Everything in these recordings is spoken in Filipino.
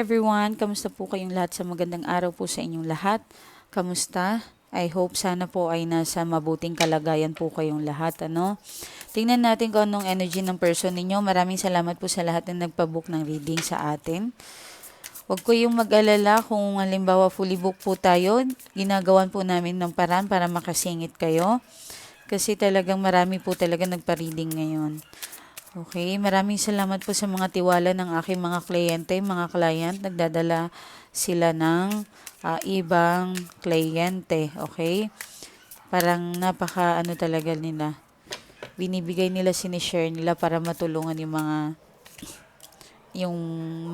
everyone, kamusta po kayong lahat sa magandang araw po sa inyong lahat? Kamusta? I hope sana po ay nasa mabuting kalagayan po kayong lahat, ano? Tingnan natin kung anong energy ng person ninyo. Maraming salamat po sa lahat na nagpabook ng reading sa atin. Huwag ko yung mag-alala kung halimbawa fully book po tayo, ginagawan po namin ng paraan para makasingit kayo. Kasi talagang marami po talaga nagpa-reading ngayon. Okay, maraming salamat po sa mga tiwala ng aking mga kliyente, mga client. Nagdadala sila ng ah, ibang kliyente, okay? Parang napaka ano talaga nila. Binibigay nila, sinishare nila para matulungan yung mga yung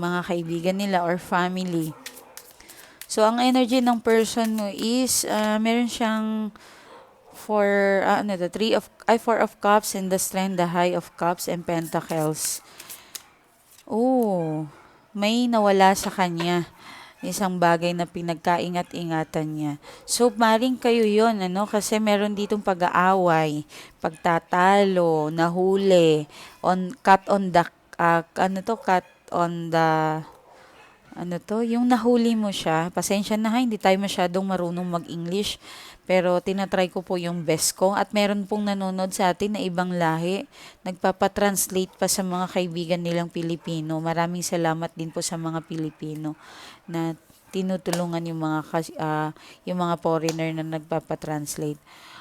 mga kaibigan nila or family. So, ang energy ng person mo is, ah, meron siyang for ah, ano the three of I four of cups and the strength the high of cups and pentacles. Oh, may nawala sa kanya. Isang bagay na pinagkaingat-ingatan niya. So, maring kayo yon ano? Kasi meron ditong pag-aaway, pagtatalo, nahuli, on, cut on the, ah, ano to, cut on the, ano to, yung nahuli mo siya, pasensya na ha, hindi tayo masyadong marunong mag-English, pero tinatry ko po yung best ko. At meron pong nanonood sa atin na ibang lahi, nagpapatranslate pa sa mga kaibigan nilang Pilipino. Maraming salamat din po sa mga Pilipino na tinutulungan yung mga ah, yung mga foreigner na nagpapatranslate.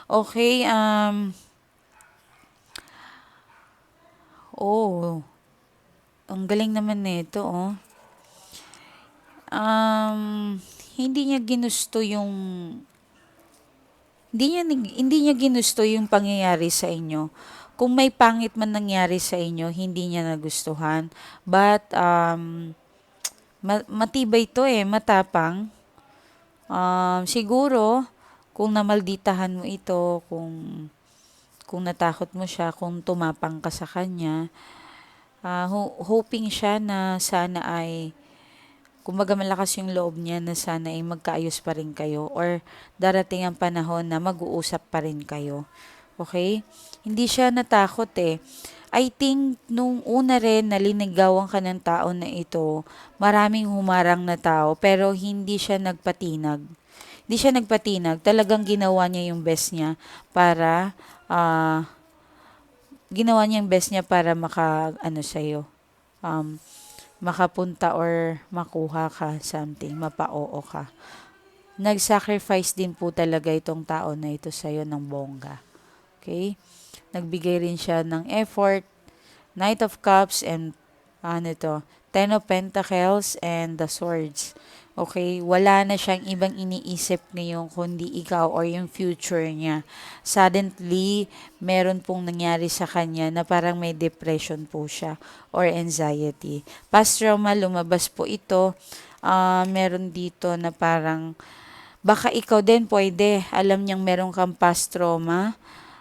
Okay, um Oh, ang galing naman nito, oh. Um, hindi niya ginusto yung hindi niya hindi niya ginusto yung pangyayari sa inyo. Kung may pangit man nangyari sa inyo, hindi niya nagustuhan. But um ma- matibay to eh, matapang. Um, siguro kung namalditahan mo ito, kung kung natakot mo siya, kung tumapang ka sa kanya, ho- hoping siya na sana ay kumbaga malakas yung loob niya na sana ay magkaayos pa rin kayo or darating ang panahon na mag-uusap pa rin kayo. Okay? Hindi siya natakot eh. I think nung una rin na linigawan ka ng tao na ito, maraming humarang na tao pero hindi siya nagpatinag. Hindi siya nagpatinag. Talagang ginawa niya yung best niya para ah ginawa niya yung best niya para maka ano sa'yo. Um, makapunta or makuha ka something, mapa-oo ka. Nag-sacrifice din po talaga itong tao na ito sa'yo ng bongga. Okay? Nagbigay rin siya ng effort, Knight of Cups and ano to, Ten of Pentacles and the Swords. Okay, wala na siyang ibang iniisip ngayon kundi ikaw or yung future niya. Suddenly, meron pong nangyari sa kanya na parang may depression po siya or anxiety. Past trauma, lumabas po ito. Ah, meron dito na parang baka ikaw din pwede. Alam niyang meron kang past trauma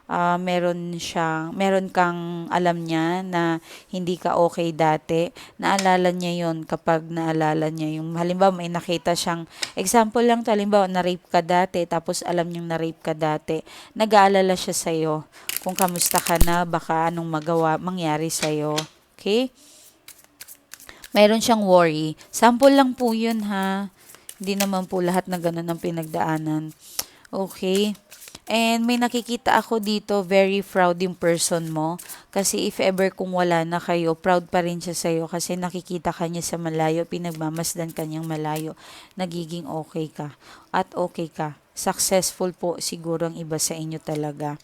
ah, meron siyang, meron kang alam niya na hindi ka okay dati. Naalala niya yon kapag naalala niya yung, halimbawa may nakita siyang, example lang halimbawa na-rape ka dati, tapos alam niyang na-rape ka dati, nag-aalala siya sa'yo kung kamusta ka na, baka anong magawa, mangyari sa'yo. Okay? Mayroon siyang worry. Sample lang po yun ha. Hindi naman po lahat na ganun ang pinagdaanan. Okay? And may nakikita ako dito, very proud yung person mo. Kasi if ever kung wala na kayo, proud pa rin siya sa'yo kasi nakikita ka niya sa malayo, pinagmamasdan ka niyang malayo. Nagiging okay ka. At okay ka. Successful po siguro ang iba sa inyo talaga.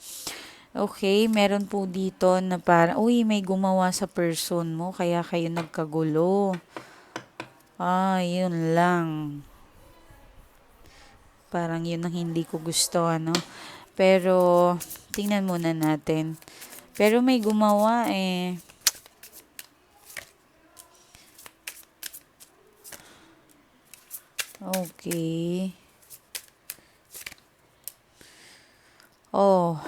Okay, meron po dito na parang, uy, may gumawa sa person mo, kaya kayo nagkagulo. Ah, yun lang. Parang yun ang hindi ko gusto, ano. Pero, tingnan muna natin. Pero may gumawa eh. Okay. Oh.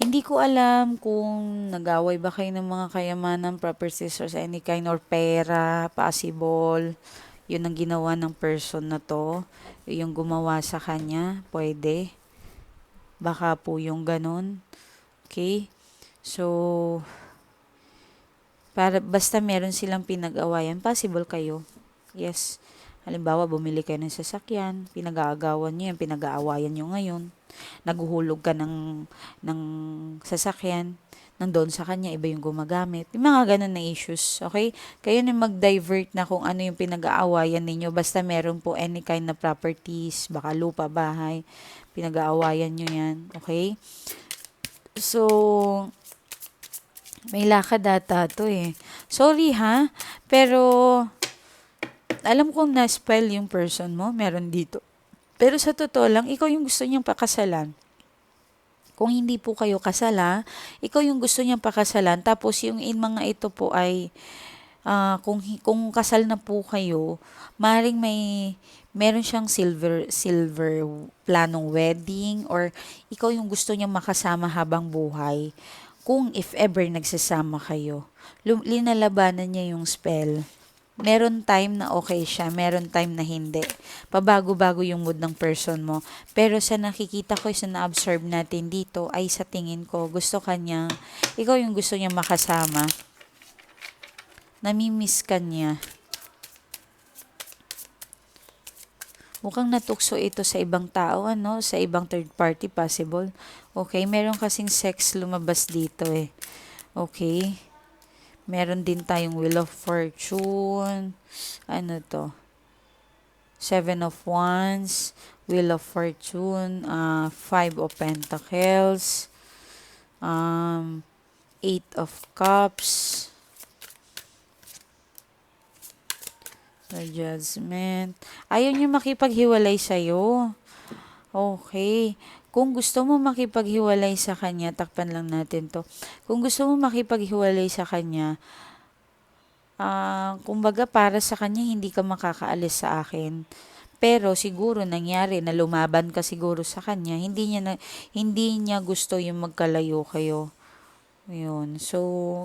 Hindi ko alam kung nag-away ba kayo ng mga kayamanan, properties or any kind or pera, possible. Yun ang ginawa ng person na to. Yung gumawa sa kanya, pwede. Baka po yung ganun. Okay? So, Para basta meron silang pinag-awayan, possible kayo. Yes. Halimbawa, bumili kayo ng sasakyan, pinag-aagawan nyo yan, pinag-aawayan nyo ngayon. Naguhulog ka ng, ng sasakyan, nandoon sa kanya, iba yung gumagamit. Yung mga ganun na issues, okay? Kayo na mag-divert na kung ano yung pinag-aawayan ninyo. Basta meron po any kind na properties, baka lupa, bahay, pinag-aawayan nyo yan, okay? So, may lakad data to eh. Sorry ha, pero alam kong na-spell yung person mo, meron dito. Pero sa totoo lang, ikaw yung gusto niyang pakasalan. Kung hindi po kayo kasala, ikaw yung gusto niyang pakasalan. Tapos yung in mga ito po ay, ah, kung, kung kasal na po kayo, maring may, meron siyang silver, silver planong wedding or ikaw yung gusto niyang makasama habang buhay. Kung if ever nagsasama kayo, linalabanan niya yung spell meron time na okay siya, meron time na hindi. Pabago-bago yung mood ng person mo. Pero sa nakikita ko, sa na-observe natin dito, ay sa tingin ko, gusto kanya, ikaw yung gusto niya makasama. Namimiss ka niya. Mukhang natukso ito sa ibang tao, ano? Sa ibang third party possible. Okay, meron kasing sex lumabas dito eh. Okay. Meron din tayong Wheel of Fortune. Ano to? Seven of Wands. Wheel of Fortune. Uh, Five of Pentacles. Um, Eight of Cups. The Judgment. Ayaw niya makipaghiwalay sa'yo. Okay. Kung gusto mo makipaghiwalay sa kanya, takpan lang natin to. Kung gusto mo makipaghiwalay sa kanya, ah, kumbaga para sa kanya hindi ka makakaalis sa akin. Pero siguro nangyari na lumaban ka siguro sa kanya, hindi niya na, hindi niya gusto yung magkalayo kayo. Yun. So,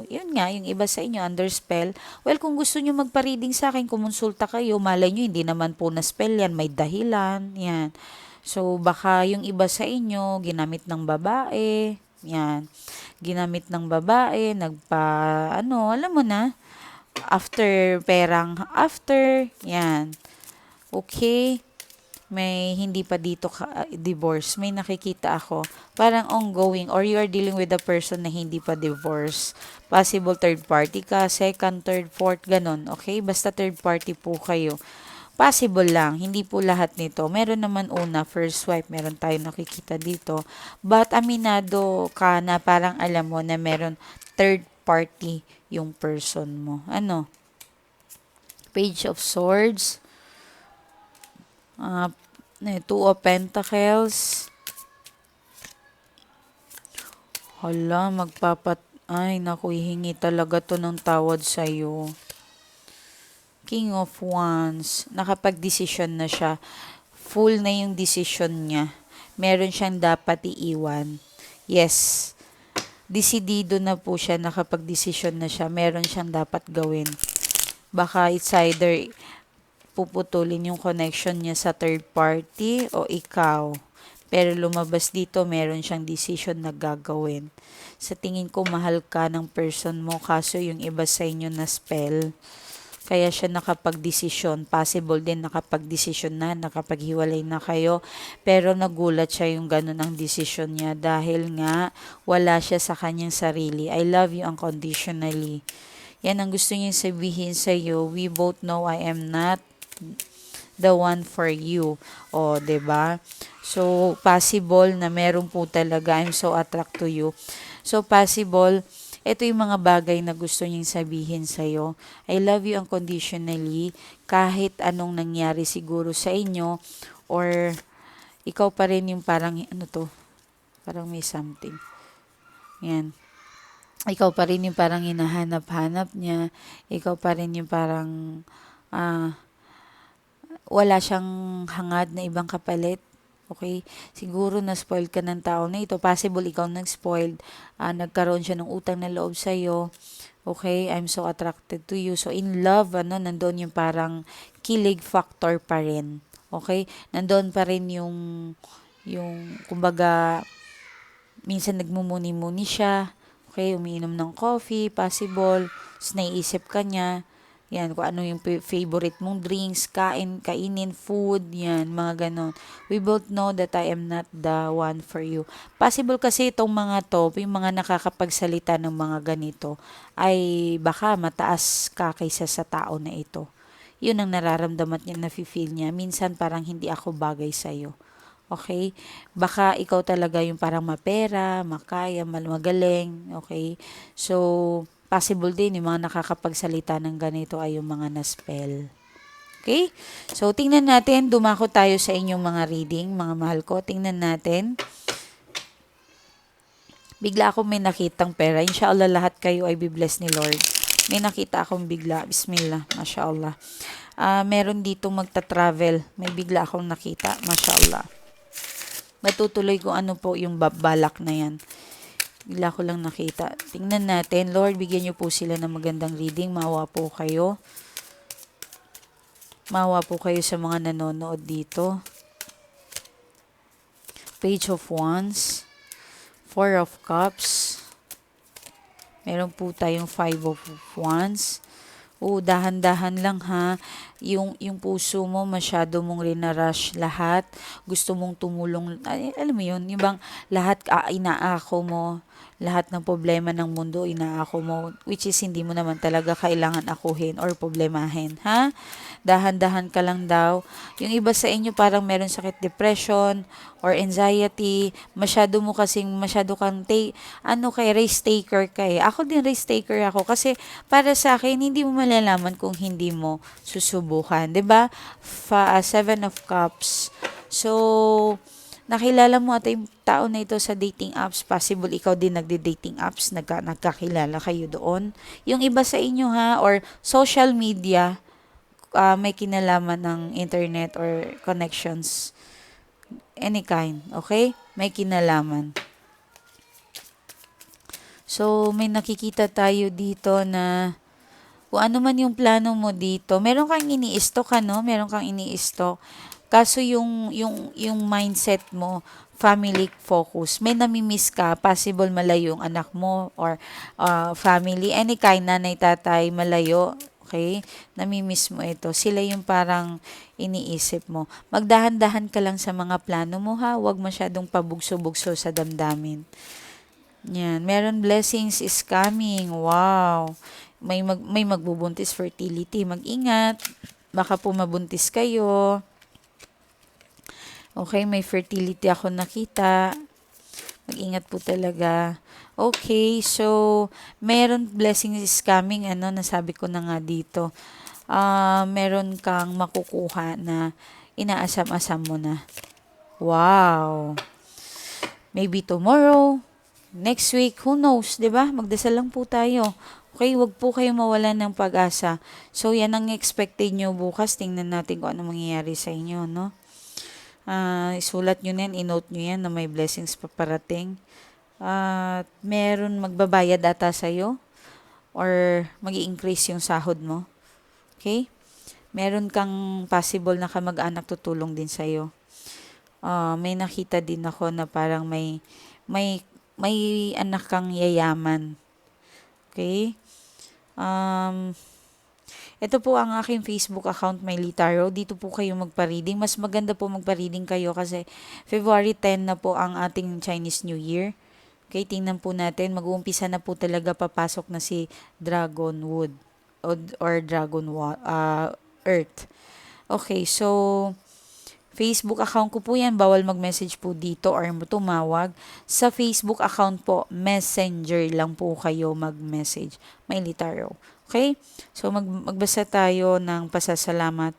yun nga, yung iba sa inyo, under spell. Well, kung gusto nyo magpa-reading sa akin, kumonsulta kayo, malay nyo, hindi naman po na spell yan, may dahilan, yan. So, baka yung iba sa inyo, ginamit ng babae, yan. Ginamit ng babae, nagpa, ano, alam mo na, after perang, after, yan. Okay, may hindi pa dito ka, divorce, may nakikita ako. Parang ongoing or you are dealing with a person na hindi pa divorce. Possible third party ka, second, third, fourth, ganon. Okay? Basta third party po kayo. Possible lang, hindi po lahat nito. Meron naman una, first swipe, meron tayo nakikita dito. But aminado ka na parang alam mo na meron third party yung person mo. Ano? Page of Swords. Uh, Two of Pentacles. Hala, magpapat... Ay, naku, hihingi talaga to ng tawad sa'yo. King of Wands. Nakapag-desisyon na siya. Full na yung decision niya. Meron siyang dapat iiwan. Yes. Desidido na po siya. Nakapag-desisyon na siya. Meron siyang dapat gawin. Baka it's either puputulin yung connection niya sa third party o ikaw. Pero lumabas dito, meron siyang decision na gagawin. Sa tingin ko, mahal ka ng person mo, kaso yung iba sa inyo na spell. Kaya siya nakapag-desisyon. Possible din nakapag-desisyon na, nakapaghiwalay na kayo. Pero nagulat siya yung ganun ang desisyon niya dahil nga wala siya sa kanyang sarili. I love you unconditionally. Yan ang gusto niya sabihin sa iyo. We both know I am not the one for you. O, 'di ba? So, possible na meron po talaga, I'm so attract to you. So, possible, ito yung mga bagay na gusto niyang sabihin sa'yo. I love you unconditionally, kahit anong nangyari siguro sa inyo, or ikaw pa rin yung parang, ano to, parang may something. Yan. Ikaw pa rin yung parang hinahanap-hanap niya. Ikaw pa rin yung parang, ah, wala siyang hangad na ibang kapalit. Okay? Siguro na-spoiled ka ng tao na ito. Possible ikaw nag-spoiled. Uh, nagkaroon siya ng utang na loob sa'yo. Okay? I'm so attracted to you. So, in love, ano, nandoon yung parang kilig factor pa rin. Okay? Nandoon pa rin yung, yung, kumbaga, minsan nagmumuni-muni siya. Okay, umiinom ng coffee, possible. Tapos naiisip ka niya, yan, kung ano yung fa- favorite mong drinks, kain, kainin, food, yan, mga ganon. We both know that I am not the one for you. Possible kasi itong mga to, yung mga nakakapagsalita ng mga ganito, ay baka mataas ka kaysa sa tao na ito. Yun ang nararamdaman niya, nafe-feel niya. Minsan parang hindi ako bagay sa'yo. Okay? Baka ikaw talaga yung parang mapera, makaya, magaling. Okay? So, possible din yung mga nakakapagsalita ng ganito ay yung mga na-spell. Okay? So, tingnan natin. Dumako tayo sa inyong mga reading, mga mahal ko. Tingnan natin. Bigla ako may nakitang pera. Inshallah, lahat kayo ay bibless ni Lord. May nakita akong bigla. Bismillah. Mashallah. Ah, meron dito magta-travel. May bigla akong nakita. Mashallah. Matutuloy kung ano po yung balak na yan. Bigla ko lang nakita. Tingnan natin. Lord, bigyan niyo po sila ng magandang reading. Mawa po kayo. Mawa po kayo sa mga nanonood dito. Page of Wands. Four of Cups. Meron po tayong Five of Wands. O, dahan-dahan lang ha. Yung, yung puso mo, masyado mong rinarush lahat. Gusto mong tumulong. Ay, alam mo yun, yung bang lahat ah, inaako mo. Lahat ng problema ng mundo, inaako mo. Which is, hindi mo naman talaga kailangan akuhin or problemahin. Ha? Dahan-dahan ka lang daw. Yung iba sa inyo parang meron sakit depression or anxiety. Masyado mo kasing, masyado kang, ta- ano kay, race taker ka eh. Ako din race taker ako. Kasi para sa akin, hindi mo malalaman kung hindi mo susubukan. 'di ba Fa- uh, Seven of Cups. So, nakilala mo at yung tao na ito sa dating apps, possible ikaw din nagde-dating apps, nagka, nagkakilala kayo doon. Yung iba sa inyo ha, or social media, uh, may kinalaman ng internet or connections, any kind, okay? May kinalaman. So, may nakikita tayo dito na kung ano man yung plano mo dito, meron kang ini-stock ano, meron kang ini-stock. Kaso yung yung yung mindset mo, family focus. May namimiss ka, possible malayo yung anak mo or uh, family, any kind, nanay, tatay, malayo. Okay? Namimiss mo ito. Sila yung parang iniisip mo. Magdahan-dahan ka lang sa mga plano mo ha. Huwag masyadong pabugso-bugso sa damdamin. Yan. Meron blessings is coming. Wow. May, mag, may magbubuntis fertility. Mag-ingat. Baka po mabuntis kayo. Okay, may fertility ako nakita. Mag-ingat po talaga. Okay, so, meron blessings is coming. Ano, nasabi ko na nga dito. Uh, meron kang makukuha na inaasam-asam mo na. Wow. Maybe tomorrow, next week, who knows, 'di ba? Magdasal lang po tayo. Okay, wag po kayo mawalan ng pag-asa. So, yan ang expected nyo bukas. Tingnan natin kung ano mangyayari sa inyo, no? Uh, isulat nyo na yan, inote nyo yan na may blessings paparating. At uh, meron magbabayad ata sa'yo or mag increase yung sahod mo. Okay? Meron kang possible na kamag-anak tutulong din sa'yo. Uh, may nakita din ako na parang may may may anak kang yayaman. Okay? Um, ito po ang aking Facebook account, Miley Tarot. Dito po kayo magpa-reading. Mas maganda po magpa-reading kayo kasi February 10 na po ang ating Chinese New Year. Okay, tingnan po natin. Mag-uumpisa na po talaga papasok na si Dragon Wood or, or Dragon uh, Earth. Okay, so Facebook account ko po yan. Bawal mag-message po dito or tumawag. Sa Facebook account po, messenger lang po kayo mag-message. May litaro. Okay? So, mag magbasa tayo ng pasasalamat.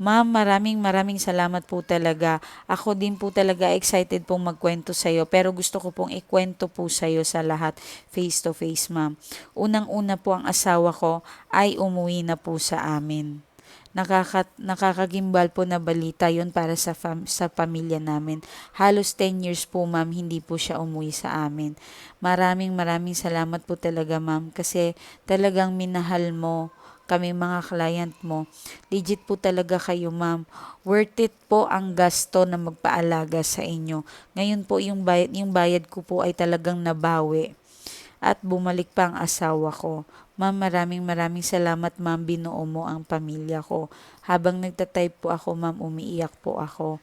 Ma'am, maraming maraming salamat po talaga. Ako din po talaga excited pong magkwento sa iyo. Pero gusto ko pong ikwento po sa iyo sa lahat face to face, ma'am. Unang-una po ang asawa ko ay umuwi na po sa amin nakaka, nakakagimbal po na balita yon para sa, fam, sa pamilya namin. Halos 10 years po ma'am, hindi po siya umuwi sa amin. Maraming maraming salamat po talaga ma'am kasi talagang minahal mo kami mga client mo. Legit po talaga kayo ma'am. Worth it po ang gasto na magpaalaga sa inyo. Ngayon po yung bayad, yung bayad ko po ay talagang nabawi at bumalik pa ang asawa ko. Ma'am, maraming maraming salamat ma'am, binuo mo ang pamilya ko. Habang nagtatype po ako ma'am, umiiyak po ako.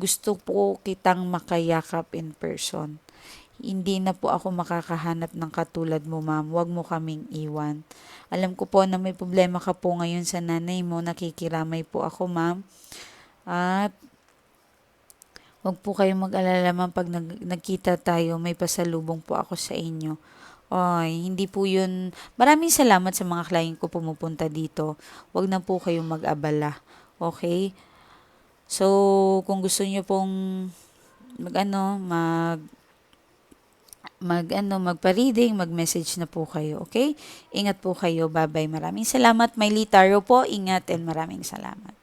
Gusto po kitang makayakap in person. Hindi na po ako makakahanap ng katulad mo, ma'am. Huwag mo kaming iwan. Alam ko po na may problema ka po ngayon sa nanay mo. Nakikiramay po ako, ma'am. At Huwag po kayong mag-alala ma'am pag nag- nagkita tayo, may pasalubong po ako sa inyo. Ay, hindi po yun. Maraming salamat sa mga client ko pumupunta dito. Huwag na po kayong mag-abala. Okay? So, kung gusto niyo pong mag ano, mag mag ano, magpa-reading, mag-message na po kayo, okay? Ingat po kayo. Bye-bye. Maraming salamat. May Taro po. Ingat and maraming salamat.